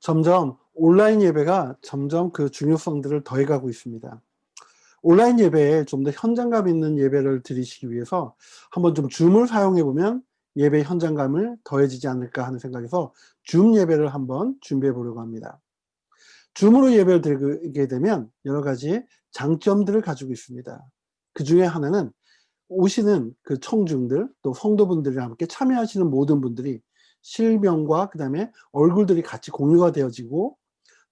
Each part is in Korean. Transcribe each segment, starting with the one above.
점점 온라인 예배가 점점 그 중요성들을 더해가고 있습니다. 온라인 예배에 좀 더 현장감 있는 예배를 드리시기 위해서 한번 좀 줌을 사용해 보면 예배 현장감을 더해지지 않을까 하는 생각에서 줌 예배를 한번 준비해 보려고 합니다. 줌으로 예배를 드리게 되면 여러 가지 장점들을 가지고 있습니다. 그 중에 하나는 오시는 그 청중들 또 성도분들이랑 함께 참여하시는 모든 분들이 실명과 그 다음에 얼굴들이 같이 공유가 되어지고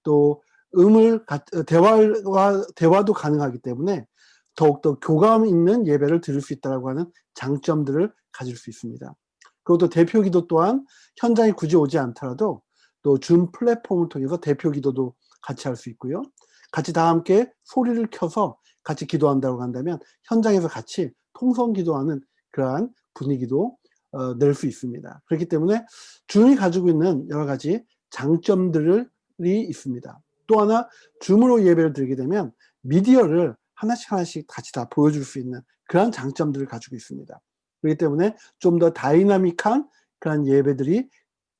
또 음을 대화와 대화도 가능하기 때문에 더욱더 교감 있는 예배를 드릴 수 있다고 하는 장점들을 가질 수 있습니다. 그리고 또 대표 기도 또한 현장에 굳이 오지 않더라도 또 줌 플랫폼을 통해서 대표 기도도 같이 할 수 있고요. 같이 다 함께 소리를 켜서 같이 기도한다고 한다면 현장에서 같이 통성 기도하는 그러한 분위기도 어, 낼 수 있습니다. 그렇기 때문에 줌이 가지고 있는 여러 가지 장점들이 있습니다. 또 하나 줌으로 예배를 드리게 되면 미디어를 하나씩 하나씩 같이 다 보여줄 수 있는 그런 장점들을 가지고 있습니다. 그렇기 때문에 좀 더 다이나믹한 그런 예배들이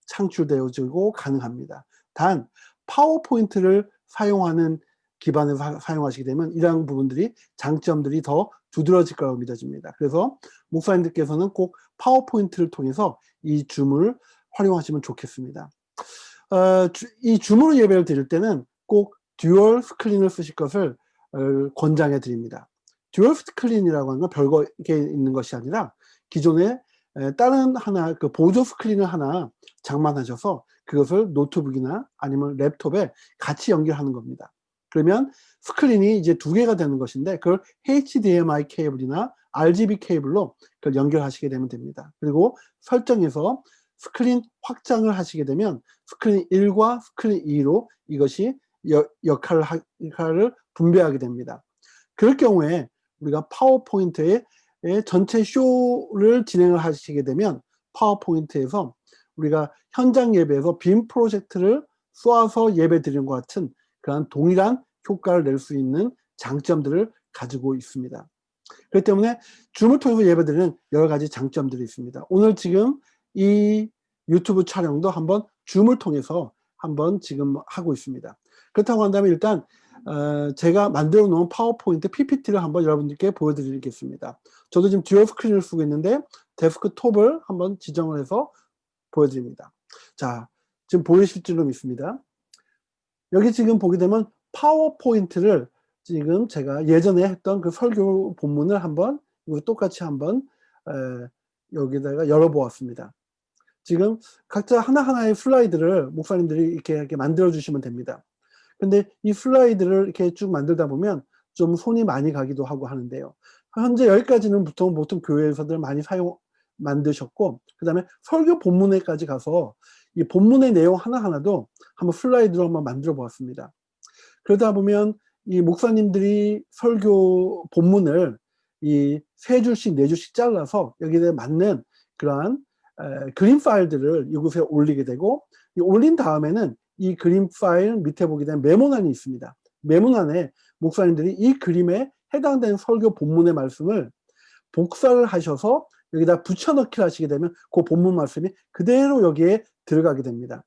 창출되어지고 가능합니다. 단 파워포인트를 사용하는 기반에서 사용하시게 되면 이러한 부분들이 장점들이 더 두드러질 거라고 믿어집니다. 그래서 목사님들께서는 꼭 파워포인트를 통해서 이 줌을 활용하시면 좋겠습니다. 어, 이 줌으로 예배를 드릴 때는 꼭 듀얼 스크린을 쓰실 것을 어, 권장해 드립니다. 듀얼 스크린이라고 하는 건 별거 이게 있는 것이 아니라 기존에 다른 하나 그 보조 스크린을 하나 장만하셔서 그것을 노트북이나 아니면 랩톱에 같이 연결하는 겁니다. 그러면 스크린이 이제 두 개가 되는 것인데 그걸 HDMI 케이블이나 RGB 케이블로 그걸 연결하시게 되면 됩니다. 그리고 설정에서 스크린 확장을 하시게 되면 스크린 1과 스크린 2로 이것이 여, 역할을, 역할을 분배하게 됩니다. 그럴 경우에 우리가 파워포인트에 전체 쇼를 진행을 하시게 되면 파워포인트에서 우리가 현장 예배에서 빔 프로젝트를 쏘아서 예배 드리는 것 같은 그런 동일한 효과를 낼 수 있는 장점들을 가지고 있습니다. 그렇기 때문에 줌을 통해서 예배드리는 여러 가지 장점들이 있습니다. 오늘 지금 이 유튜브 촬영도 한번 줌을 통해서 한번 지금 하고 있습니다. 그렇다고 한다면 일단 어, 제가 만들어 놓은 파워포인트 PPT를 한번 여러분들께 보여드리겠습니다. 저도 지금 듀얼 스크린을 쓰고 있는데 데스크톱을 한번 지정을 해서 보여드립니다. 자, 지금 보이실 줄로 믿습니다. 여기 지금 보게 되면 파워포인트를 지금 제가 예전에 했던 그 설교 본문을 한번 이거 똑같이 한번 에, 여기다가 열어보았습니다. 지금 각자 하나하나의 슬라이드를 목사님들이 이렇게, 이렇게 만들어 주시면 됩니다. 근데 이 슬라이드를 이렇게 쭉 만들다 보면 좀 손이 많이 가기도 하고 하는데요. 현재 여기까지는 보통 보통 교회에서들 많이 사용 만드셨고 그 다음에 설교 본문에까지 가서 이 본문의 내용 하나하나도 한번 슬라이드로 한번 만들어 보았습니다. 그러다 보면 이 목사님들이 설교 본문을 이 세 줄씩 네 줄씩 잘라서 여기에 맞는 그러한 에, 그림 파일들을 이곳에 올리게 되고 이 올린 다음에는 이 그림 파일 밑에 보게 되면 메모란이 있습니다. 메모란에 목사님들이 이 그림에 해당되는 설교 본문의 말씀을 복사를 하셔서 여기다 붙여넣기를 하시게 되면 그 본문 말씀이 그대로 여기에 들어가게 됩니다.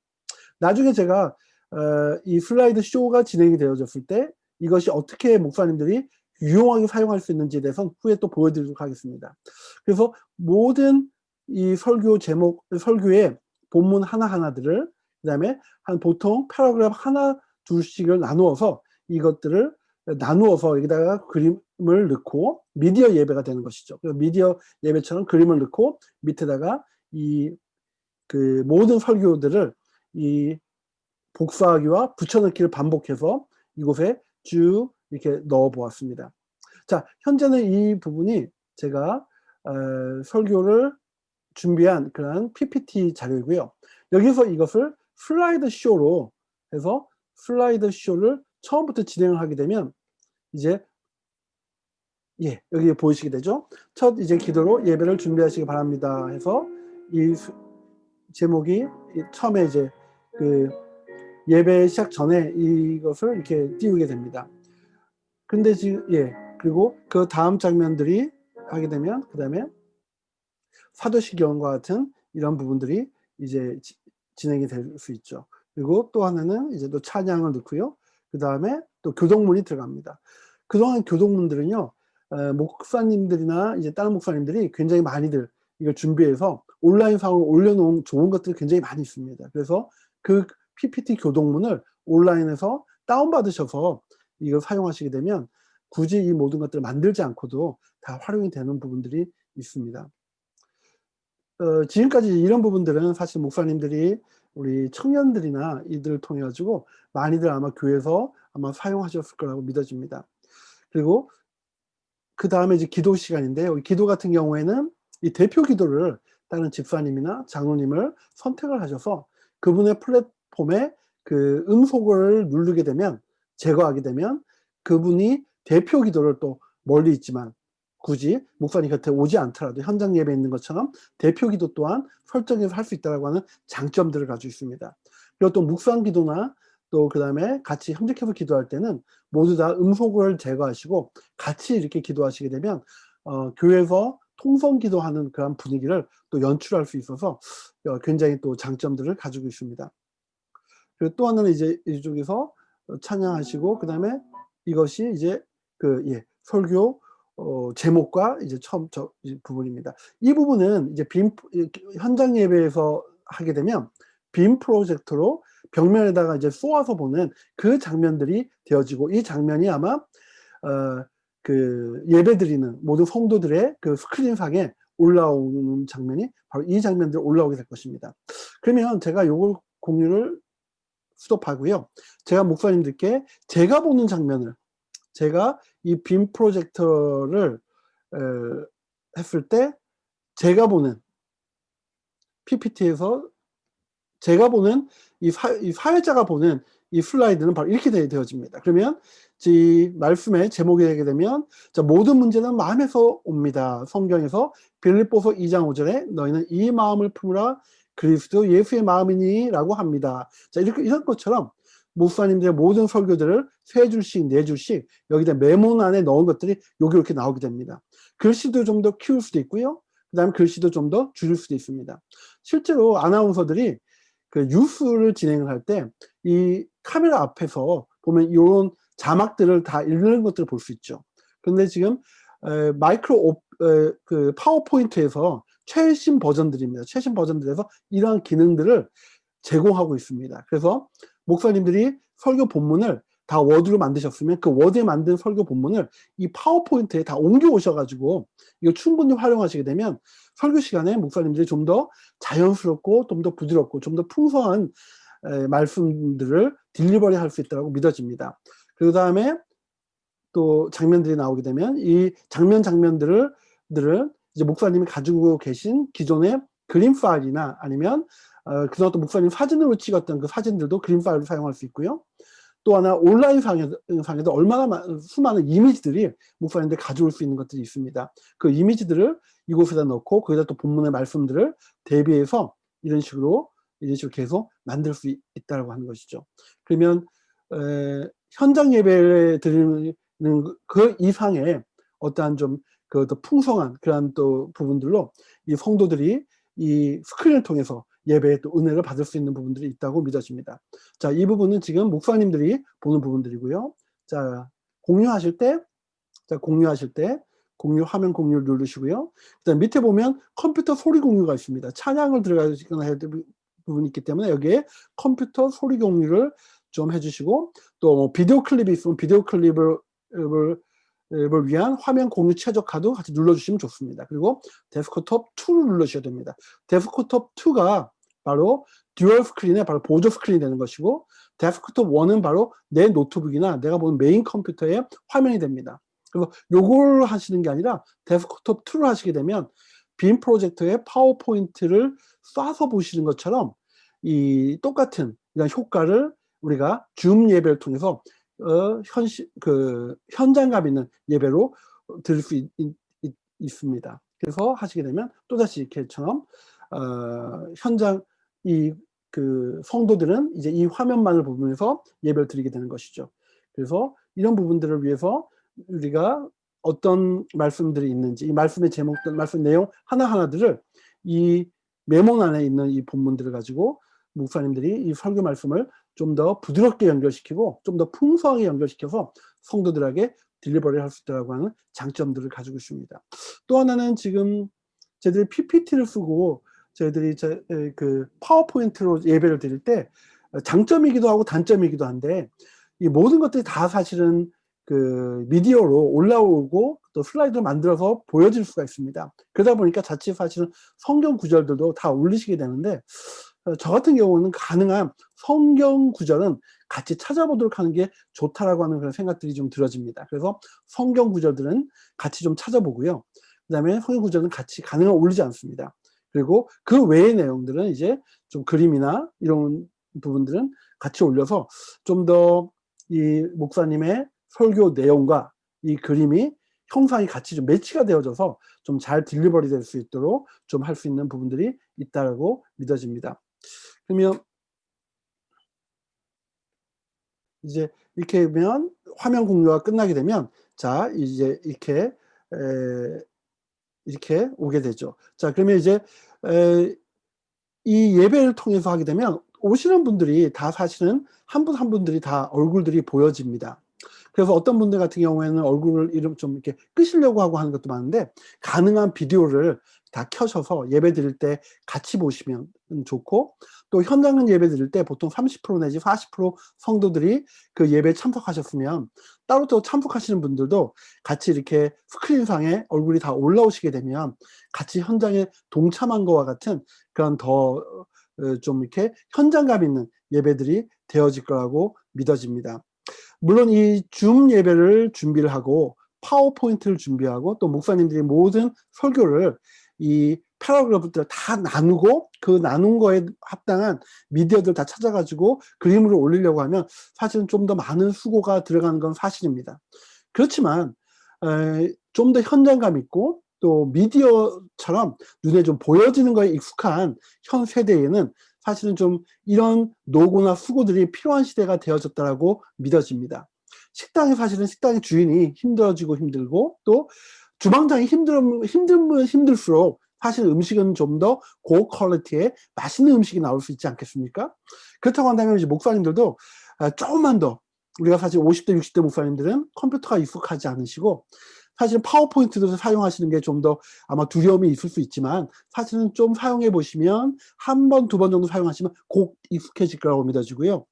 나중에 제가 어, 이 슬라이드 쇼가 진행이 되어졌을 때 이것이 어떻게 목사님들이 유용하게 사용할 수 있는지에 대해서 후에 또 보여드리도록 하겠습니다. 그래서 모든 이 설교 제목, 설교의 본문 하나하나들을 그 다음에 한 보통 패러그래프 하나 둘씩을 나누어서 이것들을 나누어서 여기다가 그림을 넣고 미디어 예배가 되는 것이죠. 미디어 예배처럼 그림을 넣고 밑에다가 이 그 모든 설교들을 이 복사하기와 붙여넣기를 반복해서 이곳에 쭉 이렇게 넣어 보았습니다. 자, 현재는 이 부분이 제가 어, 설교를 준비한 그런 PPT 자료이고요. 여기서 이것을 슬라이드 쇼로 해서 슬라이드 쇼를 처음부터 진행을 하게 되면 이제 예 여기 보이시게 되죠. 첫 이제 기도로 예배를 준비하시기 바랍니다. 해서 이 제목이 처음에 이제 그 예배 시작 전에 이것을 이렇게 띄우게 됩니다. 근데 지금 예 그리고 그 다음 장면들이 하게 되면 그 다음에 사도시경과 같은 이런 부분들이 이제 진행이 될 수 있죠. 그리고 또 하나는 이제 또 찬양을 넣고요. 그 다음에 또 교동문이 들어갑니다. 그동안 교동문들은요, 어, 목사님들이나 이제 다른 목사님들이 굉장히 많이들 이걸 준비해서 온라인 상으로 올려놓은 좋은 것들이 굉장히 많이 있습니다. 그래서 그 PPT 교동문을 온라인에서 다운받으셔서 이걸 사용하시게 되면 굳이 이 모든 것들을 만들지 않고도 다 활용이 되는 부분들이 있습니다. 어, 지금까지 이런 부분들은 사실 목사님들이 우리 청년들이나 이들을 통해 가지고 많이들 아마 교회에서 아마 사용하셨을 거라고 믿어집니다. 그리고 그 다음에 이제 기도 시간인데요. 기도 같은 경우에는 이 대표 기도를 다른 집사님이나 장로님을 선택을 하셔서 그분의 플랫 폼에 그 음소거를 누르게 되면 제거하게 되면 그분이 대표 기도를 또 멀리 있지만 굳이 목사님 곁에 오지 않더라도 현장 예배 있는 것처럼 대표 기도 또한 설정해서 할 수 있다고 하는 장점들을 가지고 있습니다. 그리고 또 묵상 기도나 또 그 다음에 같이 협력해서 기도할 때는 모두 다 음소거를 제거하시고 같이 이렇게 기도하시게 되면 어, 교회에서 통성 기도하는 그런 분위기를 또 연출할 수 있어서 어, 굉장히 또 장점들을 가지고 있습니다. 그리고 또 하나는 이제 이쪽에서 찬양하시고 그 다음에 이것이 이제 그 예, 설교 어, 제목과 이제 처음 저 부분입니다. 이 부분은 이제 빔 현장 예배에서 하게 되면 빔 프로젝터로 벽면에다가 이제 쏘아서 보는 그 장면들이 되어지고 이 장면이 아마 어, 그 예배 드리는 모든 성도들의 그 스크린상에 올라오는 장면이 바로 이 장면들이 올라오게 될 것입니다. 그러면 제가 요걸 공유를 스톱하고요. 제가 목사님들께 제가 보는 장면을 제가 이 빔 프로젝터를 에, 했을 때 제가 보는 PPT에서 제가 보는 이, 사, 이 사회자가 보는 이 슬라이드는 바로 이렇게 되어집니다. 그러면 이 말씀의 제목이 되게 되면 자, 모든 문제는 마음에서 옵니다. 성경에서 빌립보서 2장 5절에 너희는 이 마음을 품으라 그리스도 예수의 마음이니 라고 합니다. 자, 이렇게 이런 것처럼 목사님들의 모든 설교들을 세 줄씩, 네 줄씩 여기다 메모 안에 넣은 것들이 여기 이렇게 나오게 됩니다. 글씨도 좀 더 키울 수도 있고요. 그 다음에 글씨도 좀 더 줄일 수도 있습니다. 실제로 아나운서들이 그 뉴스를 진행을 할 때 이 카메라 앞에서 보면 이런 자막들을 다 읽는 것들을 볼 수 있죠. 그런데 지금 에, 마이크로 오, 에, 그 파워포인트에서 최신 버전들입니다. 최신 버전들에서 이러한 기능들을 제공하고 있습니다. 그래서 목사님들이 설교 본문을 다 워드로 만드셨으면 그 워드에 만든 설교 본문을 이 파워포인트에 다 옮겨 오셔가지고 이거 충분히 활용하시게 되면 설교 시간에 목사님들이 좀 더 자연스럽고 좀 더 부드럽고 좀 더 풍성한 에, 말씀들을 딜리버리 할 수 있다고 믿어집니다. 그 다음에 또 장면들이 나오게 되면 이 장면 장면들을 들은 이제 목사님이 가지고 계신 기존의 그림 파일이나 아니면 어, 그동안 또 목사님 사진으로 찍었던 그 사진들도 그림 파일로 사용할 수 있고요. 또 하나 온라인 상에도, 상에도 얼마나 많은, 수많은 이미지들이 목사님들 가져올 수 있는 것들이 있습니다. 그 이미지들을 이곳에다 넣고 거기다 또 본문의 말씀들을 대비해서 이런 식으로 이런 식으로 계속 만들 수 있, 다고 하는 것이죠. 그러면 에, 현장 예배를 드리는 그 이상의 어떠한 좀 그더 풍성한 그러한 또 부분들로 이 성도들이 이 스크린을 통해서 예배에 또 은혜를 받을 수 있는 부분들이 있다고 믿어집니다. 자, 이 부분은 지금 목사님들이 보는 부분들이고요. 자, 공유하실 때, 자, 공유하실 때, 공유, 화면 공유를 누르시고요. 그 다음 밑에 보면 컴퓨터 소리 공유가 있습니다. 찬양을 들어가시거나 해야 될 부분이 있기 때문에 여기에 컴퓨터 소리 공유를 좀 해주시고, 또뭐 비디오 클립이 있으면 비디오 클립을 을 위한 화면 공유 최적화도 같이 눌러주시면 좋습니다. 그리고 데스크톱 2를 눌러주셔야 됩니다. 데스크톱 2가 바로 듀얼 스크린의 바로 보조 스크린이 되는 것이고 데스크톱 1은 바로 내 노트북이나 내가 보는 메인 컴퓨터의 화면이 됩니다. 그래서 요걸 하시는 게 아니라 데스크톱 2를 하시게 되면 빔 프로젝터의 파워포인트를 쏴서 보시는 것처럼 이 똑같은 이런 효과를 우리가 줌 예배를 통해서 어, 현시, 그 현장감 있는 예배로 들을 수 있, 있, 있습니다. 그래서 하시게 되면 또다시 이렇게처럼 어, 현장 이 그 성도들은 이제 이 화면만을 보면서 예배를 드리게 되는 것이죠. 그래서 이런 부분들을 위해서 우리가 어떤 말씀들이 있는지 이 말씀의 제목들 말씀 내용 하나하나들을 이 메모 안에 있는 이 본문들을 가지고 목사님들이 이 설교 말씀을 좀 더 부드럽게 연결시키고 좀 더 풍성하게 연결시켜서 성도들에게 딜리버리를 할수 있다고 하는 장점들을 가지고 있습니다. 또 하나는 지금 저희들이 PPT를 쓰고 저희들이 그 파워포인트로 예배를 드릴 때 장점이기도 하고 단점이기도 한데 이 모든 것들이 다 사실은 그 미디어로 올라오고 또 슬라이드를 만들어서 보여질 수가 있습니다. 그러다 보니까 자칫 사실은 성경 구절들도 다 올리시게 되는데 어, 저 같은 경우는 가능한 성경 구절은 같이 찾아보도록 하는 게 좋다라고 하는 그런 생각들이 좀 들어집니다. 그래서 성경 구절들은 같이 좀 찾아보고요. 그 다음에 성경 구절은 같이 가능한 올리지 않습니다. 그리고 그 외의 내용들은 이제 좀 그림이나 이런 부분들은 같이 올려서 좀 더 이 목사님의 설교 내용과 이 그림이 형상이 같이 좀 매치가 되어져서 좀 잘 딜리버리 될 수 있도록 좀 할 수 있는 부분들이 있다고 믿어집니다. 그러면 이제 이렇게 하면 화면 공유가 끝나게 되면 자 이제 이렇게 에, 이렇게 오게 되죠. 자 그러면 이제 에, 이 예배를 통해서 하게 되면 오시는 분들이 다 사실은 한 분한 분들이 다 얼굴들이 보여집니다. 그래서 어떤 분들 같은 경우에는 얼굴을 이름 좀 이렇게 끄시려고 하고 하는 것도 많은데 가능한 비디오를 다 켜셔서 예배 드릴 때 같이 보시면 좋고 또 현장은 예배 드릴 때 보통 30% 내지 40% 성도들이 그 예배에 참석하셨으면 따로 또 참석하시는 분들도 같이 이렇게 스크린상에 얼굴이 다 올라오시게 되면 같이 현장에 동참한 것과 같은 그런 더 좀 이렇게 현장감 있는 예배들이 되어질 거라고 믿어집니다. 물론 이 줌 예배를 준비를 하고 파워포인트를 준비하고 또 목사님들이 모든 설교를 이 패러그래프들 다 나누고 그 나눈 거에 합당한 미디어들 다 찾아가지고 그림으로 올리려고 하면 사실은 좀 더 많은 수고가 들어가는 건 사실입니다. 그렇지만 좀 더 현장감 있고 또 미디어처럼 눈에 좀 보여지는 거에 익숙한 현 세대에는 사실은 좀 이런 노고나 수고들이 필요한 시대가 되어졌다라고 믿어집니다. 식당이 사실은 식당의 주인이 힘들어지고 힘들고 또 주방장이 힘들면 힘들면 힘들수록 사실 음식은 좀 더 고퀄리티의 맛있는 음식이 나올 수 있지 않겠습니까? 그렇다고 한다면 이제 목사님들도 조금만 더 우리가 사실 50대 60대 목사님들은 컴퓨터가 익숙하지 않으시고 사실 파워포인트도 사용하시는 게 좀 더 아마 두려움이 있을 수 있지만 사실은 좀 사용해 보시면 한 번, 두 번 정도 사용하시면 곧 익숙해질 거라고 믿어지고요.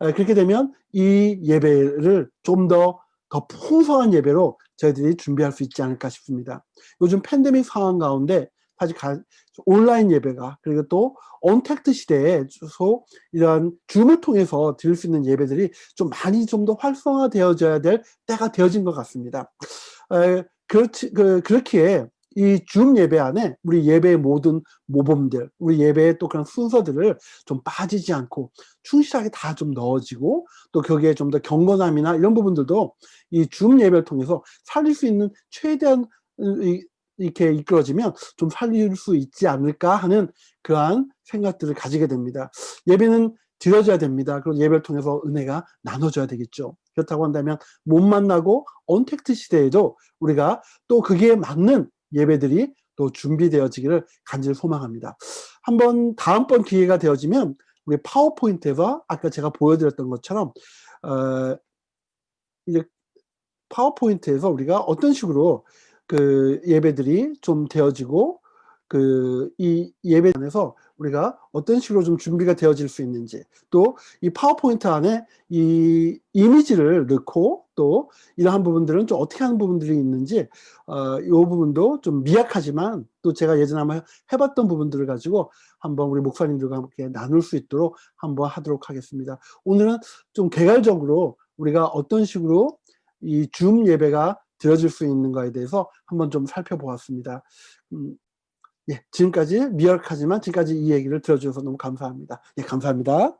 그렇게 되면 이 예배를 좀더더 풍성한 예배로 저희들이 준비할 수 있지 않을까 싶습니다. 요즘 팬데믹 상황 가운데 사실 가, 온라인 예배가 그리고 또 언택트 시대에 소 이러한 줌을 통해서 드릴 수 있는 예배들이 좀 많이 좀 더 활성화되어져야 될 때가 되어진 것 같습니다. 에, 그렇지 그, 그렇기에 이 줌 예배 안에 우리 예배의 모든 모범들, 우리 예배의 또 그런 순서들을 좀 빠지지 않고 충실하게 다 좀 넣어지고 또 거기에 좀 더 경건함이나 이런 부분들도 이 줌 예배를 통해서 살릴 수 있는 최대한 이, 이렇게 이끌어지면 좀 살릴 수 있지 않을까 하는 그러한 생각들을 가지게 됩니다. 예배는 드려져야 됩니다. 그리고 예배를 통해서 은혜가 나눠져야 되겠죠. 그렇다고 한다면 못 만나고 언택트 시대에도 우리가 또 그게 맞는 예배들이 또 준비되어지기를 간절히 소망합니다. 한번 다음번 기회가 되어지면 우리 파워포인트에서 아까 제가 보여드렸던 것처럼 어, 이제 파워포인트에서 우리가 어떤 식으로 그 예배들이 좀 되어지고 그 이 예배 안에서 우리가 어떤 식으로 좀 준비가 되어질 수 있는지 또 이 파워포인트 안에 이 이미지를 넣고 또 이러한 부분들은 좀 어떻게 하는 부분들이 있는지 어, 이 부분도 좀 미약하지만 또 제가 예전에 한번 해봤던 부분들을 가지고 한번 우리 목사님들과 함께 나눌 수 있도록 한번 하도록 하겠습니다. 오늘은 좀 개괄적으로 우리가 어떤 식으로 이 줌 예배가 드려질 수 있는가에 대해서 한번 좀 살펴보았습니다. 음, 예, 지금까지 미약하지만 지금까지 이 얘기를 들어주셔서 너무 감사합니다. 예, 감사합니다.